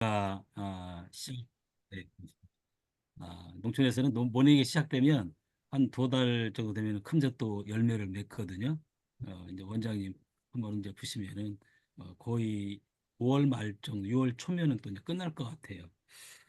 아, 시, 네. 아, 농촌에서는 농- 모내기 시작되면 한 두 달 정도 되면 금젓도 열매를 맺거든요. 어, 이제 원장님 한번 이제 보시면은 어, 거의 5월 말 정도, 6월 초면은 또 이제 끝날 것 같아요.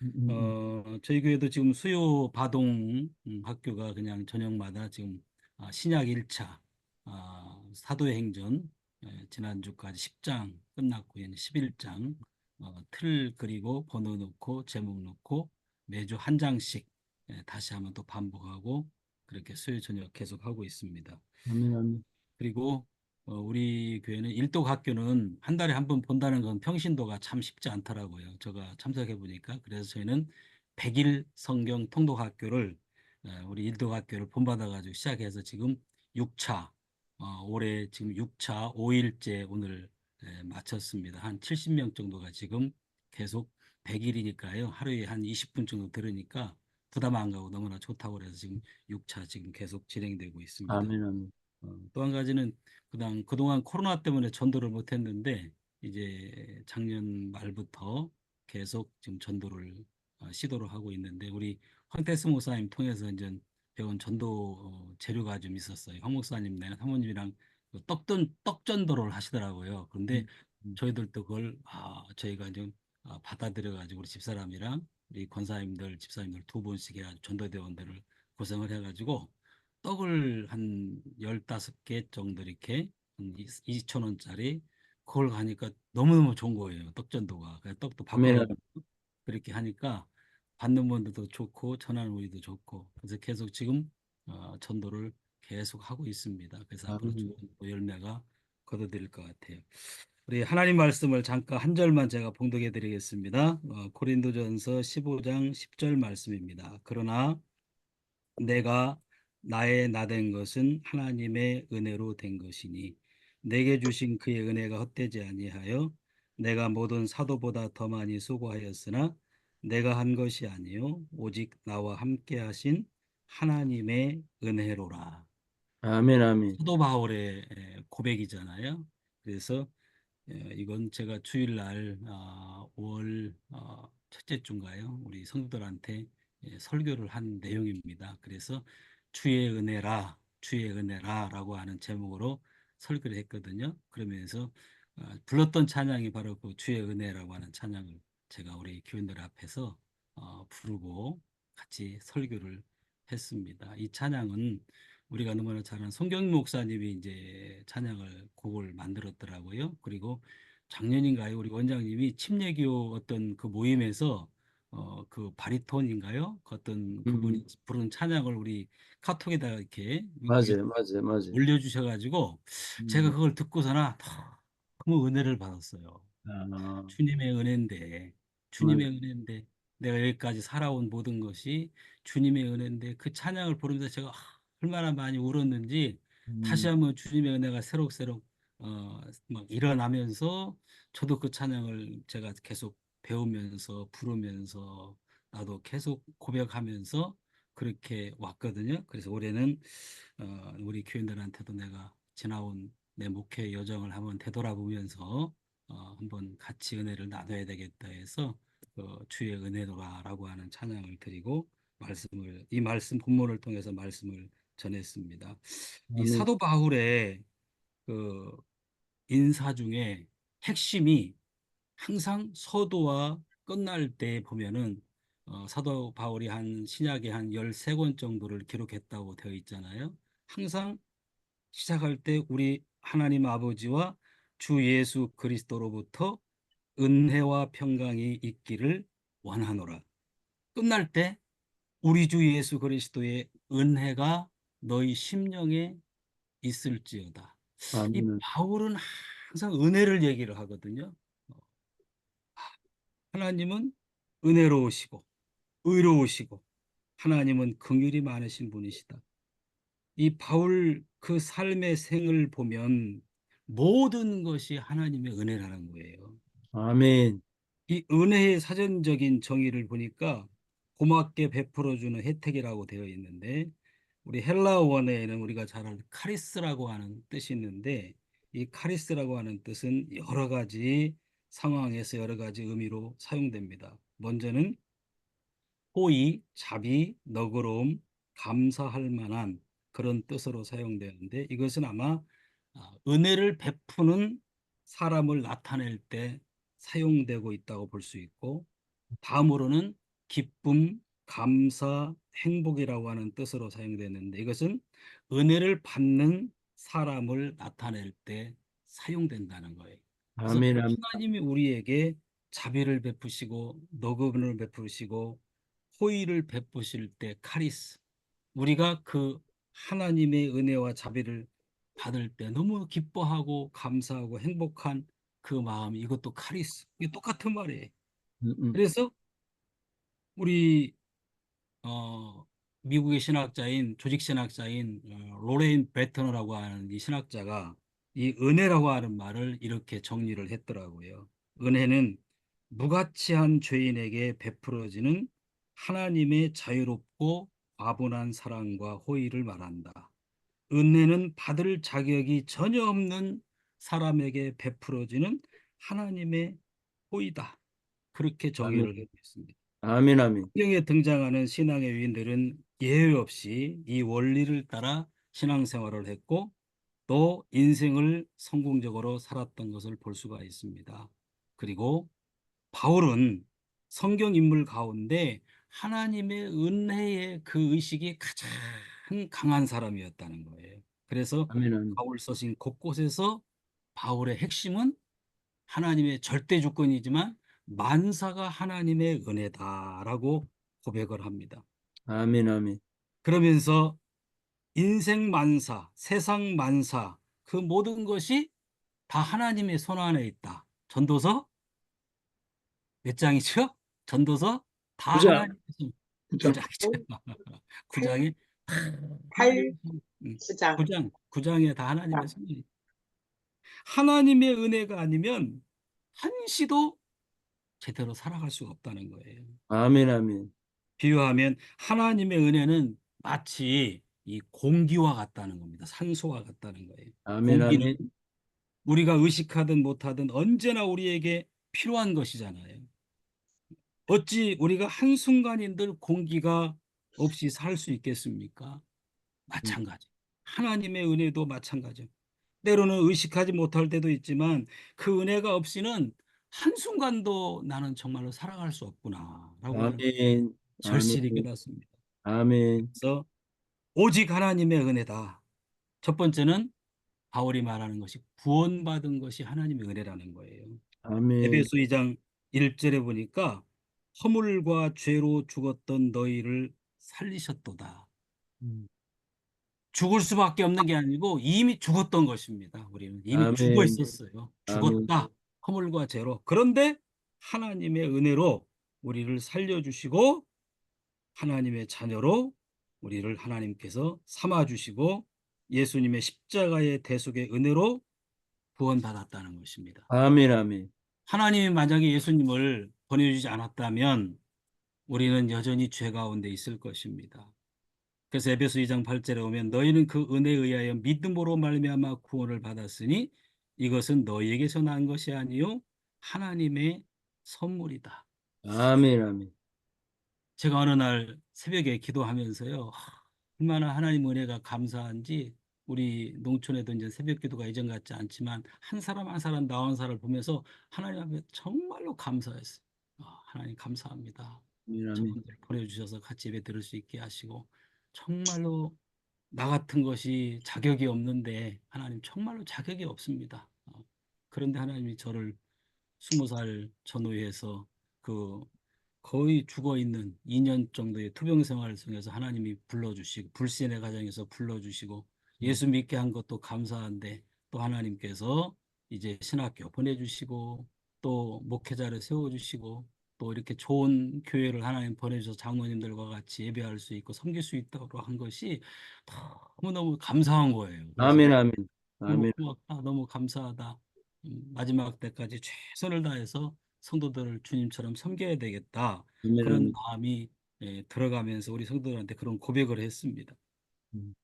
음, 음, 음. 어, 저희 교회도 지금 수요 바동 음, 학교가 그냥 저녁마다 지금 아, 신약 1차 아, 사도의 행전 예, 지난주까지 10장 끝났고 이제 11장 어, 틀 그리고 번호 넣고 제목 넣고 매주 한 장씩 예, 다시 한번 또 반복하고 그렇게 수요 저녁 계속하고 있습니다. 아멘, 아멘. 그리고 어, 우리 교회는 일독 학교는 한 달에 한 번 본다는 건 평신도가 참 쉽지 않더라고요. 제가 참석해 보니까 그래서 저희는 100일 성경 통독 학교를 어, 우리 일독 학교를 본받아 가지고 시작해서 지금 6차 어, 올해 지금 6차 5일째 오늘 에, 마쳤습니다. 한 70명 정도가 지금 계속 100일이니까요. 하루에 한 20분 정도 들으니까 부담 안 가고 너무나 좋다고 그래서 지금 6차 지금 계속 진행되고 있습니다. 아멘, 아멘. 어, 또한 가지는 그다음 그동안 코로나 때문에 전도를 못 했는데 이제 작년 말부터 계속 지금 전도를 어, 시도를 하고 있는데 우리 황태수 목사님 통해서 이제 배운 전도 어, 재료가 좀 있었어요. 황 목사님 내는 사모님이랑 그 떡전 떡전도를 하시더라고요. 그런데 음, 음. 저희들도 그걸 아 저희가 좀 아, 받아들여 가지고 우리 집사람이랑 우리 권사님들 집사님들 두 분씩 해가지고 전도대원들을 구성을 해가지고 떡을 한 15개 정도 이렇게 한 2천 원짜리 그걸 가니까 너무너무 좋은 거예요. 떡전도가. 떡도 아멘, 바꿔가지고 그렇게 하니까 받는 분들도 좋고 전하는 우리도 좋고 그래서 계속 지금 어, 전도를 계속 하고 있습니다. 그래서 앞으로 좋은 열매가 거둬들일 것 같아요. 우리 하나님 말씀을 잠깐 한 절만 제가 봉독해 드리겠습니다. 어, 고린도전서 15장 10절 말씀입니다. 그러나 내가 나의 나 된 것은 하나님의 은혜로 된 것이니 내게 주신 그의 은혜가 헛되지 아니하여 내가 모든 사도보다 더 많이 수고하였으나 내가 한 것이 아니요 오직 나와 함께 하신 하나님의 은혜로라. 아멘, 아멘. 사도 바울의 에, 고백이잖아요. 그래서 에, 이건 제가 주일날 어, 5월 어, 첫째 주인가요? 우리 성도들한테 예, 설교를 한 내용입니다. 그래서 주의 은혜라, 주의 은혜라라고 하는 제목으로 설교를 했거든요. 그러면서 어, 불렀던 찬양이 바로 그 주의 은혜라고 하는 찬양을 제가 우리 교인들 앞에서 어, 부르고 같이 설교를 했습니다. 이 찬양은 우리가 너무나 잘 아는 송경 목사님이 이제 찬양을 곡을 만들었더라고요. 그리고 작년인가요? 우리 원장님이 침례교 어떤 그 모임에서 어 그 바리톤인가요? 그 어떤 그분이 음, 부른 찬양을 우리 카톡에다가 이렇게 위- 맞아요, 맞아요, 맞아요. 올려주셔가지고 제가 음, 그걸 듣고서나 너무 은혜를 받았어요. 아, 주님의 은혜인데, 주님의 맞- 은혜인데, 내가 여기까지 살아온 모든 것이 주님의 은혜인데, 그 찬양을 부르면서 제가 얼마나 많이 울었는지, 다시 음, 한번 주님의 은혜가 새록새록, 어, 막 일어나면서, 저도 그 찬양을 제가 계속 배우면서, 부르면서, 나도 계속 고백하면서, 그렇게 왔거든요. 그래서 올해는, 어, 우리 교인들한테도 내가 지나온 내 목회 여정을 한번 되돌아보면서, 어, 한번 같이 은혜를 나눠야 되겠다 해서 그 주의 은혜로라라고 하는 찬양을 드리고 말씀을 이 말씀 본문을 통해서 말씀을 전했습니다. 이 아멘. 사도 바울의 그 인사 중에 핵심이 항상 서도와 끝날 때 보면은 어, 사도 바울이 한 신약에 한 13권 정도를 기록했다고 되어 있잖아요. 항상 시작할 때 우리 하나님 아버지와 주 예수 그리스도로부터 은혜와 평강이 있기를 원하노라. 끝날 때 우리 주 예수 그리스도의 은혜가 너희 심령에 있을지어다. 이 아멘. 바울은 항상 은혜를 얘기를 하거든요. 하나님은 은혜로우시고 의로우시고 하나님은 긍휼이 많으신 분이시다. 이 바울 그 삶의 생을 보면 모든 것이 하나님의 은혜라는 거예요. 아멘. 이 은혜의 사전적인 정의를 보니까 고맙게 베풀어주는 혜택이라고 되어 있는데 우리 헬라 원어에는 우리가 잘 아는 카리스라고 하는 뜻이 있는데 이 카리스라고 하는 뜻은 여러 가지 상황에서 여러 가지 의미로 사용됩니다. 먼저는 호의, 자비, 너그러움, 감사할 만한 그런 뜻으로 사용되는데 이것은 아마 아, 은혜를 베푸는 사람을 나타낼 때 사용되고 있다고 볼 수 있고 다음으로는 기쁨, 감사, 행복이라고 하는 뜻으로 사용되는데 이것은 은혜를 받는 사람을 나타낼 때 사용된다는 거예요. 아멘, 아멘, 하나님이 우리에게 자비를 베푸시고 너그러움을 베푸시고 호의를 베푸실 때 카리스 우리가 그 하나님의 은혜와 자비를 받을 때 너무 기뻐하고 감사하고 행복한 그 마음 이것도 카리스 이게 똑같은 말이에요. 음, 음. 그래서 우리 어, 미국의 신학자인 조직 신학자인 어, 로레인 베터너라고 하는 이 신학자가 이 은혜라고 하는 말을 이렇게 정리를 했더라고요. 은혜는 무가치한 죄인에게 베풀어지는 하나님의 자유롭고 과분한 사랑과 호의를 말한다. 은혜는 받을 자격이 전혀 없는 사람에게 베풀어지는 하나님의 호의다. 그렇게 정의를. 하고 있습니다. 아멘, 아멘. 성경에 등장하는 신앙의 위인들은 예외 없이 이 원리를 따라 신앙생활을 했고 또 인생을 성공적으로 살았던 것을 볼 수가 있습니다. 그리고 바울은 성경 인물 가운데 하나님의 은혜의 그 의식이 가장 강한 사람이었다는 거예요. 그래서 아멘, 아멘. 바울 서신 곳곳에서 바울의 핵심은 하나님의 절대 주권이지만 만사가 하나님의 은혜다라고 고백을 합니다. 아멘, 아멘. 그러면서 인생 만사, 세상 만사 그 모든 것이 다 하나님의 손 안에 있다. 전도서 몇 장이죠? 전도서 다 구장. 하나님의 손. 구장. 구장이죠. 구장이 팔 음, 수장. 구장 구장에 다 하나님의 손이 하나님의 은혜가 아니면 한시도 제대로 살아갈 수가 없다는 거예요. 아멘, 아멘. 비유하면 하나님의 은혜는 마치 이 공기와 같다는 겁니다. 산소와 같다는 거예요. 아멘, 공기는 아멘. 우리가 의식하든 못하든 언제나 우리에게 필요한 것이잖아요. 어찌 우리가 한순간인들 공기가 없이 살 수 있겠습니까? 마찬가지. 하나님의 은혜도 마찬가지. 때로는 의식하지 못할 때도 있지만 그 은혜가 없이는 한순간도 나는 정말로 살아갈 수 없구나라고 아멘. 절실히 아멘. 깨닫습니다. 아멘. 그래서 오직 하나님의 은혜다. 첫 번째는 바울이 말하는 것이 구원받은 것이 하나님의 은혜라는 거예요. 아멘. 에베소 2장 1절에 보니까 허물과 죄로 죽었던 너희를 살리셨도다. 음. 죽을 수밖에 없는 게 아니고 이미 죽었던 것입니다. 우리는 이미 아멘. 죽어 있었어요. 아멘. 죽었다. 허물과 죄로. 그런데 하나님의 은혜로 우리를 살려주시고 하나님의 자녀로 우리를 하나님께서 삼아주시고 예수님의 십자가의 대속의 은혜로 구원받았다는 것입니다. 아멘, 아멘. 하나님이 만약에 예수님을 보내주지 않았다면 우리는 여전히 죄 가운데 있을 것입니다. 그래서 에베소 2장 8절에 오면 너희는 그 은혜에 의하여 믿음으로 말미암아 구원을 받았으니 이것은 너희에게서 난 것이 아니요 하나님의 선물이다. 아멘, 아멘. 제가 어느 날 새벽에 기도하면서요. 하, 얼마나 하나님 은혜가 감사한지 우리 농촌에도 이제 새벽 기도가 예전 같지 않지만 한 사람 한 사람 나온 사람을 보면서 하나님 앞에 정말로 감사했어요. 아, 하나님 감사합니다. 아멘, 아멘. 저분들 보내주셔서 같이 예배 들을 수 있게 하시고 정말로 나 같은 것이 자격이 없는데 하나님 정말로 자격이 없습니다. 어, 그런데 하나님이 저를 스무 살 전후에서 그 거의 죽어 있는 2년 정도의 투병 생활을 통해서 하나님이 불러주시고 불신의 가정에서 불러주시고 예수 믿게 한 것도 감사한데 또 하나님께서 이제 신학교 보내주시고 또 목회자를 세워주시고 또 이렇게 좋은 교회를 하나님 보내주셔서 장로님들과 같이 예배할 수 있고 섬길 수 있다고 한 것이 너무너무 감사한 거예요. 아멘, 아멘. 너무 아멘. 고맙다, 너무 감사하다. 음, 마지막 때까지 최선을 다해서 성도들을 주님처럼 섬겨야 되겠다. 아멘, 그런. 마음이 예, 들어가면서 우리 성도들한테 그런 고백을 했습니다. 음.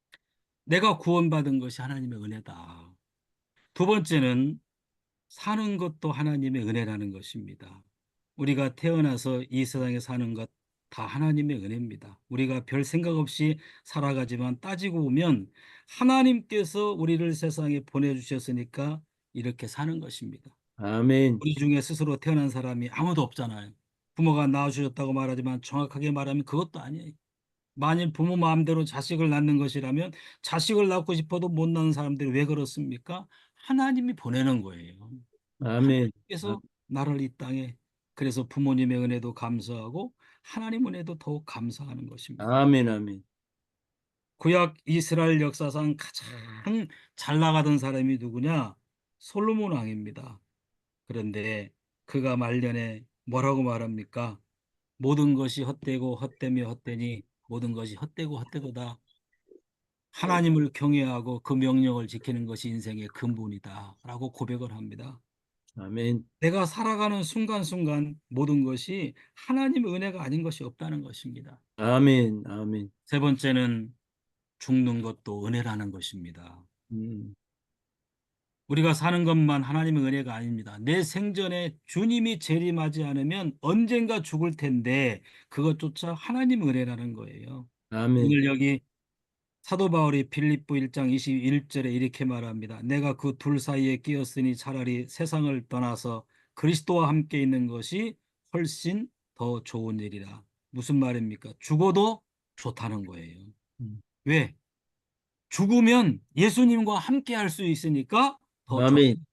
내가 구원받은 것이 하나님의 은혜다. 두 번째는 사는 것도 하나님의 은혜라는 것입니다. 우리가 태어나서 이 세상에 사는 것 다 하나님의 은혜입니다. 우리가 별 생각 없이 살아가지만 따지고 보면 하나님께서 우리를 세상에 보내주셨으니까 이렇게 사는 것입니다. 아멘. 우리 중에 스스로 태어난 사람이 아무도 없잖아요. 부모가 낳아주셨다고 말하지만 정확하게 말하면 그것도 아니에요. 만일 부모 마음대로 자식을 낳는 것이라면 자식을 낳고 싶어도 못 낳는 사람들이 왜 그렇습니까? 하나님이 보내는 거예요. 아멘. 그래서 나를 이 땅에 그래서 부모님의 은혜도 감사하고 하나님 은혜도 더욱 감사하는 것입니다. 아멘. 아멘. 구약 이스라엘 역사상 가장 잘 나가던 사람이 누구냐? 솔로몬 왕입니다. 그런데 그가 말년에 뭐라고 말합니까? 모든 것이 헛되고 헛되며 헛되니 모든 것이 헛되고 헛되도다. 하나님을 경외하고 그 명령을 지키는 것이 인생의 근본이다. 라고 고백을 합니다. 아멘. 내가 살아가는 순간순간 모든 것이 하나님의 은혜가 아닌 것이 없다는 것입니다. 아멘. 아멘. 세 번째는 죽는 것도 은혜라는 것입니다. 음. 우리가 사는 것만 하나님의 은혜가 아닙니다. 내 생전에 주님이 재림하지 않으면 언젠가 죽을 텐데 그것조차 하나님의 은혜라는 거예요. 아멘. 오늘 여기 사도 바울이 빌립보 1장 21절에 이렇게 말합니다. 내가 그 둘 사이에 끼었으니 차라리 세상을 떠나서 그리스도와 함께 있는 것이 훨씬 더 좋은 일이라. 무슨 말입니까? 죽어도 좋다는 거예요. 음. 왜? 죽으면 예수님과 함께 할 수 있으니까 더 좋. 아멘.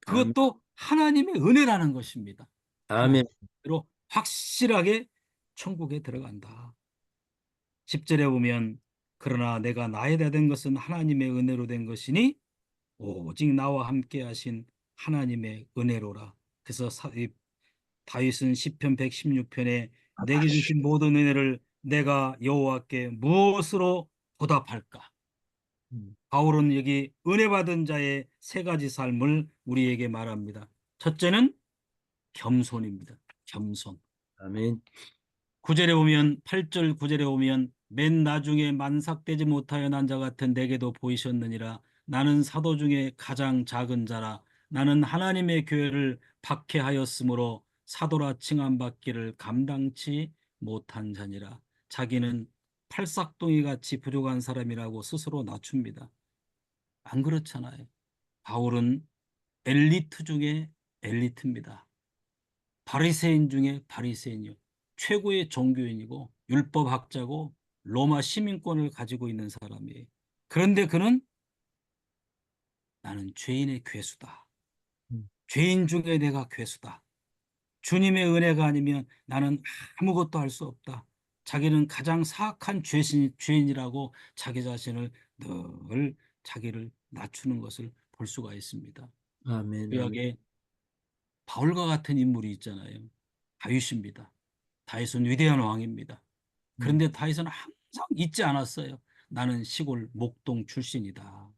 그것도 하나님의 은혜라는 것입니다. 아멘. 로 확실하게 천국에 들어간다. 10절에 보면 그러나 내가 나에다 된 것은 하나님의 은혜로 된 것이니 오직 나와 함께 하신 하나님의 은혜로라. 그래서 사, 이, 다윗은 시편 116편에 내게 주신 모든 은혜를 내가 여호와께 무엇으로 보답할까? 음. 바울은 여기 은혜 받은 자의 세 가지 삶을 우리에게 말합니다. 첫째는 겸손입니다. 겸손. 아멘. 9절에 오면 8절 9절에 오면 맨 나중에 만삭되지 못하여 난 자 같은 내게도 보이셨느니라 나는 사도 중에 가장 작은 자라 나는 하나님의 교회를 박해하였으므로 사도라 칭함받기를 감당치 못한 자니라 자기는 팔싹동이 같이 부족한 사람이라고 스스로 낮춥니다. 안 그렇잖아요. 바울은 엘리트 중에 엘리트입니다. 바리새인 중에 바리새인이요. 최고의 종교인이고 율법학자고 로마 시민권을 가지고 있는 사람이에요. 그런데 그는 나는 죄인의 괴수다. 음. 죄인 중에 내가 괴수다. 주님의 은혜가 아니면 나는 아무것도 할 수 없다. 자기는 가장 사악한 죄신, 죄인이라고 자기 자신을 늘 자기를 낮추는 것을 볼 수가 있습니다. 아멘. 구약에 바울과 같은 인물이 있잖아요. 다윗입니다. 다윗은 위대한 왕입니다. 그런데 다윗은 항상 잊지 않았어요. 나는 시골 목동 출신이다.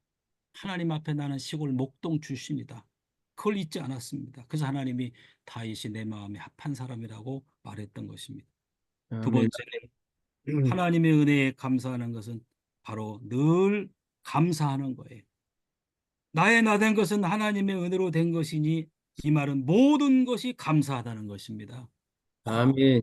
하나님 앞에 나는 시골 목동 출신이다. 그걸 잊지 않았습니다. 그래서 하나님이 다윗이 내 마음에 합한 사람이라고 말했던 것입니다. 두 아멘. 번째는 음. 하나님의 은혜에 감사하는 것은 바로 늘 감사하는 거예요. 나의 나 된 것은 하나님의 은혜로 된 것이니 이 말은 모든 것이 감사하다는 것입니다. 아멘.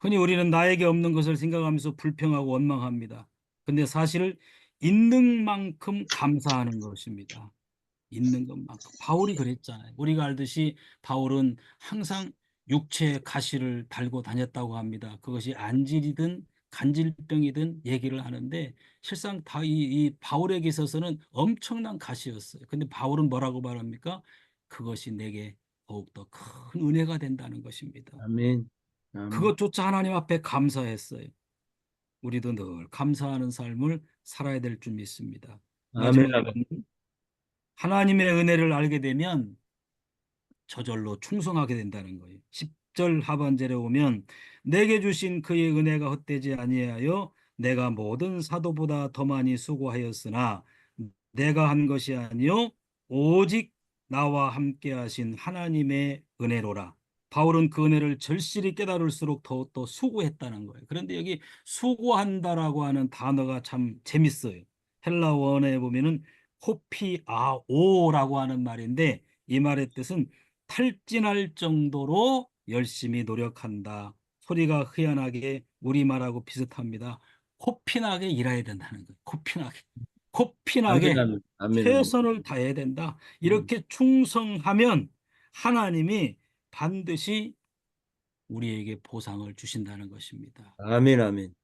흔히 우리는 나에게 없는 것을 생각하면서 불평하고 원망합니다. 근데 사실 있는 만큼 감사하는 것입니다. 있는 것만큼. 바울이 그랬잖아요. 우리가 알듯이 바울은 항상 육체에 가시를 달고 다녔다고 합니다. 그것이 안질이든 간질병이든 얘기를 하는데 실상 다 이, 이 바울에게 있어서는 엄청난 가시였어요. 근데 바울은 뭐라고 말합니까? 그것이 내게 더욱더 큰 은혜가 된다는 것입니다. 아멘. 아멘. 그것조차 하나님 앞에 감사했어요. 우리도 늘 감사하는 삶을 살아야 될 줄 믿습니다. 아멘. 마지막은 하나님의 은혜를 알게 되면 저절로 충성하게 된다는 거예요. 10절 하반절에 오면 내게 주신 그의 은혜가 헛되지 아니하여 내가 모든 사도보다 더 많이 수고하였으나 내가 한 것이 아니요 오직 나와 함께 하신 하나님의 은혜로라. 바울은 그 은혜를 절실히 깨달을수록 더욱더 수고했다는 거예요. 그런데 여기 수고한다라고 하는 단어가 참 재밌어요. 헬라 원어에 보면은 호피아오라고 하는 말인데 이 말의 뜻은 탈진할 정도로 열심히 노력한다. 소리가 희한하게 우리말하고 비슷합니다. 코피나게 일해야 된다는 거예요. 코피나게. 코피나게 최선을 다해야 된다. 이렇게 충성하면 하나님이 반드시 우리에게 보상을 주신다는 것입니다. 아멘, 아멘,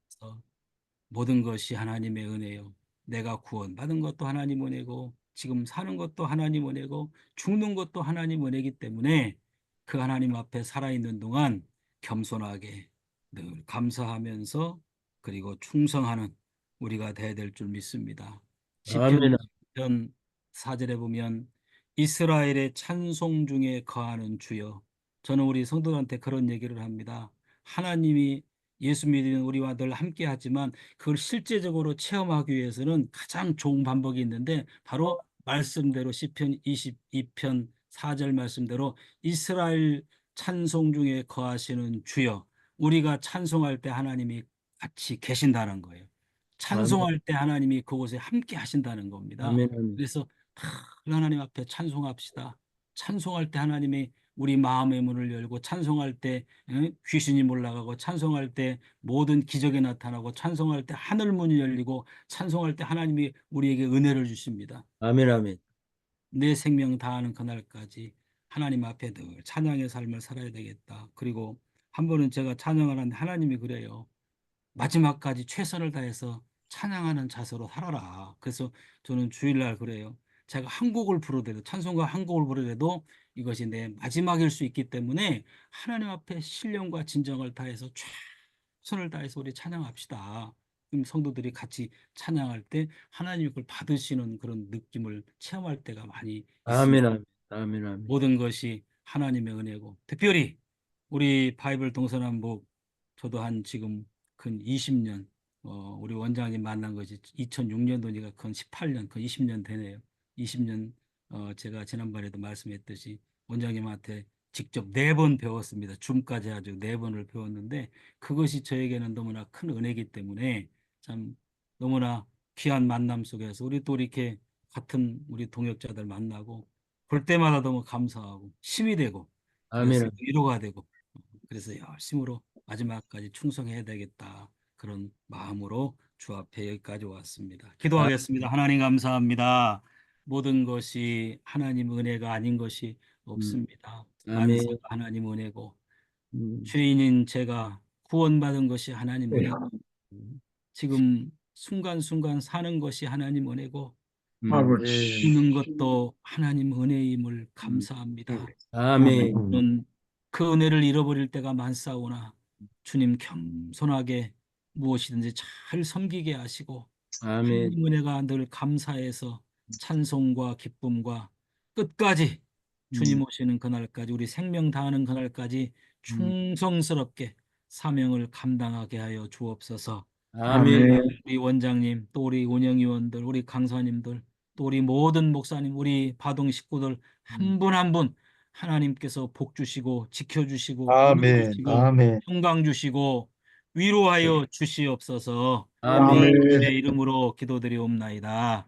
모든 것이 하나님의 은혜요. 내가 구원받은 것도 하나님 은혜고 지금 사는 것도 하나님 은혜고 죽는 것도 하나님 은혜이기 때문에 그 하나님 앞에 살아있는 동안 겸손하게 늘 감사하면서 그리고 충성하는 우리가 돼야 될 줄 믿습니다. 시편 4절에 보면 이스라엘의 찬송 중에 거하는 주여 저는 우리 성도들한테 그런 얘기를 합니다. 하나님이 예수 믿는 우리와 늘 함께 하지만 그걸 실제적으로 체험하기 위해서는 가장 좋은 방법이 있는데 바로 말씀대로 시편 22편 4절 말씀대로 이스라엘 찬송 중에 거하시는 주여 우리가 찬송할 때 하나님이 같이 계신다는 거예요. 찬송할 때 하나님이 그곳에 함께 하신다는 겁니다. 아멘. 그래서 늘 하나님 앞에 찬송합시다. 찬송할 때 하나님이 우리 마음의 문을 열고 찬송할 때 응? 귀신이 몰라가고 찬송할 때 모든 기적이 나타나고 찬송할 때 하늘 문이 열리고 찬송할 때 하나님이 우리에게 은혜를 주십니다. 아멘, 아멘. 내 생명 다하는 그날까지 하나님 앞에 늘 찬양의 삶을 살아야 되겠다. 그리고 한 번은 제가 찬양을 하는데 하나님이 그래요. 마지막까지 최선을 다해서 찬양하는 자세로 살아라. 그래서 저는 주일날 그래요. 제가 한 곡을 부르더라도 찬송가 한 곡을 부르더라도 이것이 내 마지막일 수 있기 때문에 하나님 앞에 신령과 진정을 다해서 최선을 다해서 우리 찬양합시다. 그럼 성도들이 같이 찬양할 때 하나님 그걸 받으시는 그런 느낌을 체험할 때가 많이 아멘, 있습니다. 아멘, 아멘, 아멘. 모든 것이 하나님의 은혜고 특별히 우리 바이블 동서남북 저도 한 지금 근 20년 어, 우리 원장님 만난 것이 2006년도니까 근 18년, 근 20년 되네요. 20년 어, 제가 지난번에도 말씀했듯이 원장님한테 직접 네 번 배웠습니다. 줌까지 아주 네 번을 배웠는데 그것이 저에게는 너무나 큰 은혜이기 때문에 참 너무나 귀한 만남 속에서 우리 또 이렇게 같은 우리 동역자들 만나고 볼 때마다 너무 감사하고 힘이 되고 아멘, 위로가 되고 그래서 열심으로 마지막까지 충성해야 되겠다 그런 마음으로 주 앞에 여기까지 왔습니다. 기도하겠습니다. 하나님 감사합니다. 모든 것이 하나님 은혜가 아닌 것이 없습니다. 아멘. 만사가 하나님 은혜고 음, 죄인인 제가 구원받은 것이 하나님 은혜고 지금 순간순간 사는 것이 하나님 은혜고 음. 죽는 것도 하나님 은혜임을 감사합니다. 아멘, 저는 그 은혜를 잃어버릴 때가 많사오나 주님 겸손하게 무엇이든지 잘 섬기게 하시고 아멘, 하나님 은혜가 늘 감사해서 찬송과 기쁨과 끝까지 주님 오시는 그날까지 우리 생명 다하는 그날까지 충성스럽게 사명을 감당하게 하여 주옵소서. 아멘, 우리 원장님, 또 우리 운영위원들, 우리 강사님들, 또 우리 모든 목사님, 우리 바동 식구들 한 분 한 분 하나님께서 복 주시고 지켜 주시고 아멘, 은혜 주시고 아멘, 평강 주시고 위로하여 주시옵소서. 아멘, 내 이름으로 기도드리옵나이다.